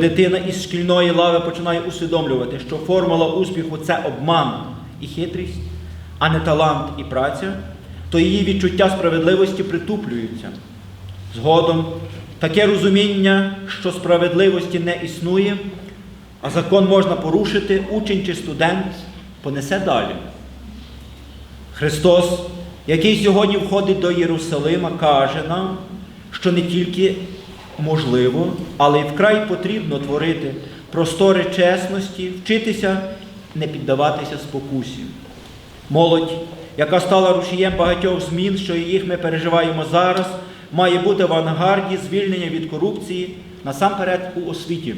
Дитина із шкільної лави починає усвідомлювати, що формула успіху це обман і хитрість, а не талант і праця, то її відчуття справедливості притуплюються. Згодом таке розуміння, що справедливості не існує, а закон можна порушити, учень чи студент понесе далі. Христос, який сьогодні входить до Єрусалима, каже нам, що не тільки можливо, але й вкрай потрібно творити простори чесності, вчитися не піддаватися спокусі. Молодь, яка стала рушієм багатьох змін, що їх ми переживаємо зараз, має бути в авангарді звільнення від корупції насамперед у освіті.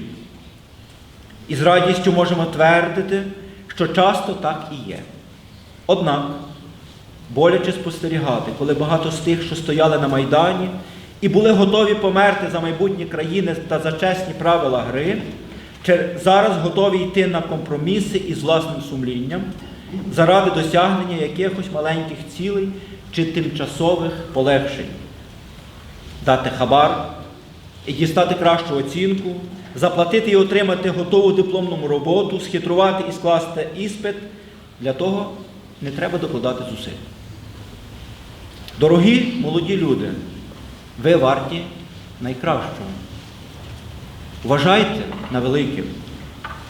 І з радістю можемо твердити, що часто так і є. Однак, боляче спостерігати, коли багато з тих, що стояли на Майдані і були готові померти за майбутнє країни та за чесні правила гри, зараз готові йти на компроміси із власним сумлінням заради досягнення якихось маленьких цілей чи тимчасових полегшень, дати хабар і дістати кращу оцінку, заплатити і отримати готову дипломну роботу, схитрувати і скласти іспит. Для того не треба докладати зусиль. Дорогі молоді люди, ви варті найкращого. Вважайте на великих,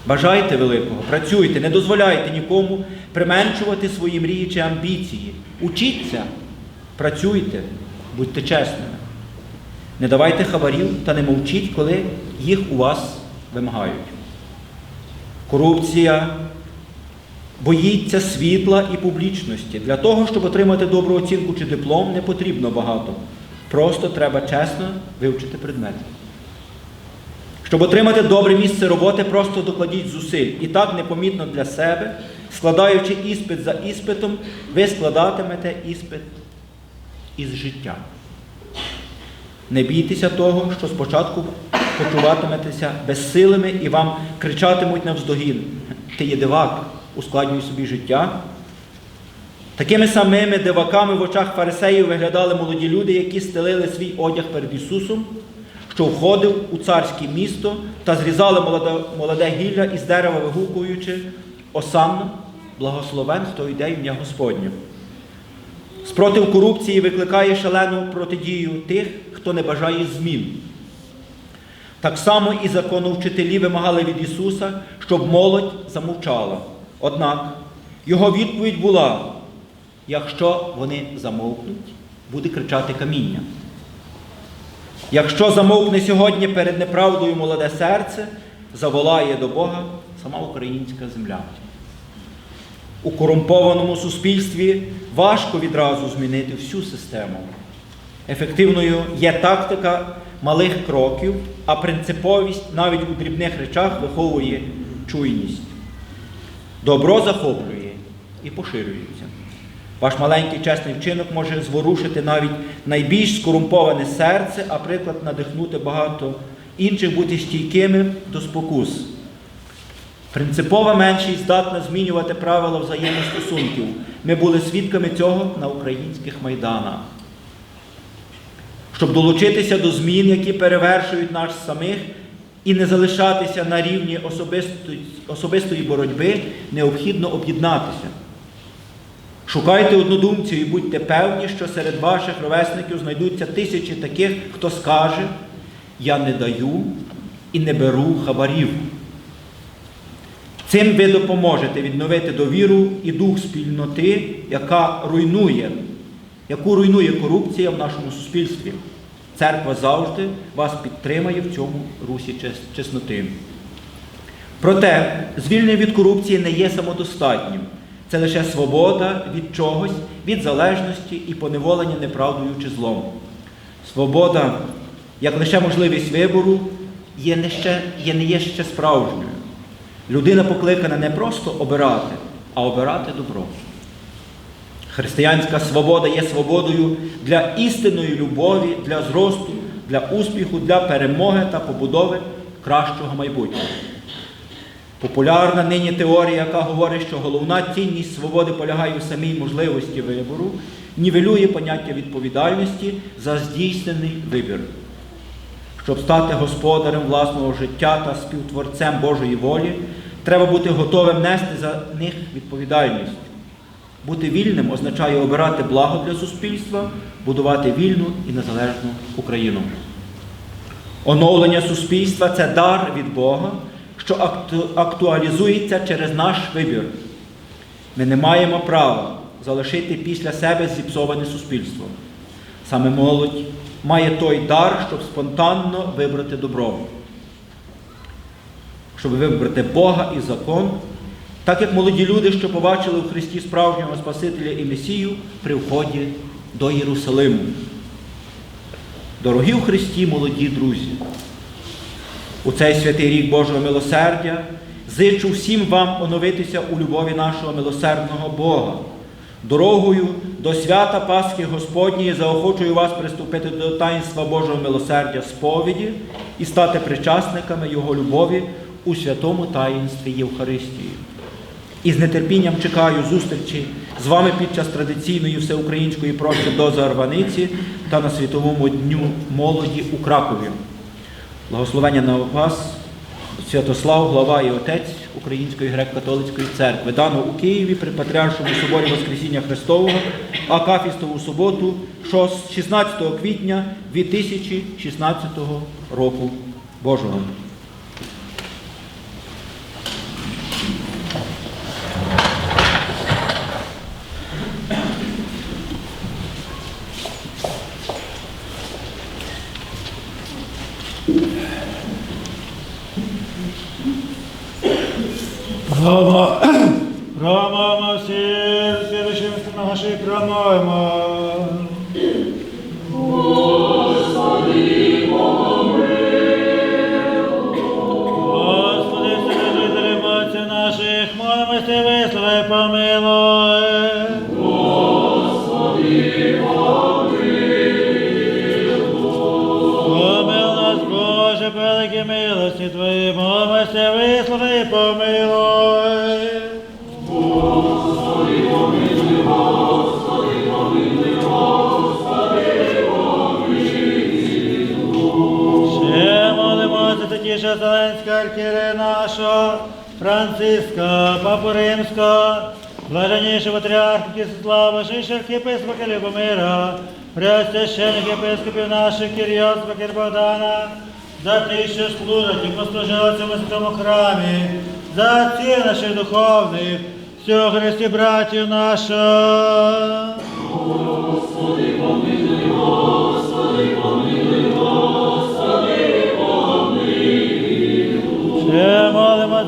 бажайте великого, працюйте, не дозволяйте нікому применшувати свої мрії чи амбіції. Учіться, працюйте, будьте чесними. Не давайте хабарів та не мовчіть, коли їх у вас вимагають. Корупція боїться світла і публічності. Для того, щоб отримати добру оцінку чи диплом, не потрібно багато. Просто треба чесно вивчити предмети. Щоб отримати добре місце роботи, просто докладіть зусиль. І так непомітно для себе, складаючи іспит за іспитом, ви складатимете іспит із життя. Не бійтеся того, що спочатку почуватиметеся безсилими і вам кричатимуть навздогін. Ти є дивак, ускладнюй собі життя. Такими самими диваками в очах фарисеїв виглядали молоді люди, які стелили свій одяг перед Ісусом, що входив у царське місто та зрізали молоде, молоде гілля із дерева, вигукуючи Осанна, благословен, хто йде ім'я Господнє. Спротив корупції викликає шалену протидію тих, хто не бажає змін. Так само і законовчителі вимагали від Ісуса, щоб молодь замовчала. Однак його відповідь була: якщо вони замовкнуть, буде кричати каміння. Якщо замовкне сьогодні перед неправдою молоде серце, заволає до Бога сама українська земля. У корумпованому суспільстві важко відразу змінити всю систему. Ефективною є тактика малих кроків, а принциповість навіть у дрібних речах виховує чуйність. Добро захоплює і поширюється. Ваш маленький чесний вчинок може зворушити навіть найбільш скорумповане серце, а приклад надихнути багато інших бути стійкими до спокус. Принципова меншість здатна змінювати правила взаємостосунків. Ми були свідками цього на українських майданах. Щоб долучитися до змін, які перевершують нас самих, і не залишатися на рівні особистої, боротьби, необхідно об'єднатися. Шукайте однодумців і будьте певні, що серед ваших ровесників знайдуться тисячі таких, хто скаже, я не даю і не беру хабарів. Цим ви допоможете відновити довіру і дух спільноти, яка руйнує, яку руйнує корупція в нашому суспільстві. Церква завжди вас підтримає в цьому русі чесноти. Проте звільнення від корупції не є самодостатнім. Це лише свобода від чогось, від залежності і поневолення неправдою чи злом. Свобода, як лише можливість вибору, є не, ще, є, не є ще справжньою. Людина покликана не просто обирати, а обирати добро. Християнська свобода є свободою для істинної любові, для зросту, для успіху, для перемоги та побудови кращого майбутнього. Популярна нині теорія, яка говорить, що головна цінність свободи полягає в самій можливості вибору, нівелює поняття відповідальності за здійснений вибір. Щоб стати господарем власного життя та співтворцем Божої волі, треба бути готовим нести за них відповідальність. Бути вільним означає обирати благо для суспільства, будувати вільну і незалежну Україну. Оновлення суспільства це дар від Бога, що актуалізується через наш вибір. Ми не маємо права залишити після себе зіпсоване суспільство. Саме молодь має той дар, щоб спонтанно вибрати добро, щоб вибрати Бога і закон, так як молоді люди, що побачили у Христі справжнього Спасителя і Месію при вході до Єрусалиму. Дорогі у Христі, молоді друзі, у цей святий рік Божого милосердя зичу всім вам оновитися у любові нашого милосердного Бога. Дорогою до свята Пасхи Господньої заохочую вас приступити до таїнства Божого милосердя сповіді і стати причасниками Його любові у святому таїнстві Євхаристії. І з нетерпінням чекаю зустрічі з вами під час традиційної всеукраїнської прощі до Зарваниці та на Світовому дню молоді у Кракові. Благословення на вас, Святослав, глава і отець Української греко-католицької церкви, дано у Києві при Патріаршому соборі Воскресіння Христового, Акафістову суботу, 16 квітня 2016 року Божого. Наші промаємо. Молимося, святіша Зеленська архієрея наша, Франциска, Папу Римська, блаженнішого патріарха Кислава, Шиша архієпископа Любомира, преосвящених єпископів наших Кирйоспа Кирбогдана, за тих, що служать і послужили цьому святому храмі, за отців наших духовних, всього Христі братів наша.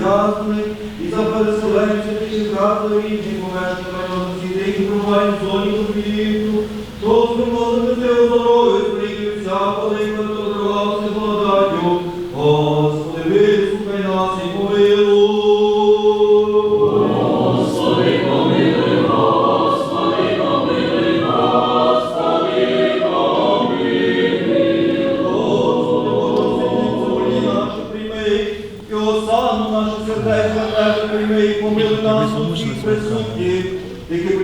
побратимів, і за переселенців, і брати рідні, помешканих народу світи, які пробувають зоні конфлікту. то з всякого лиха,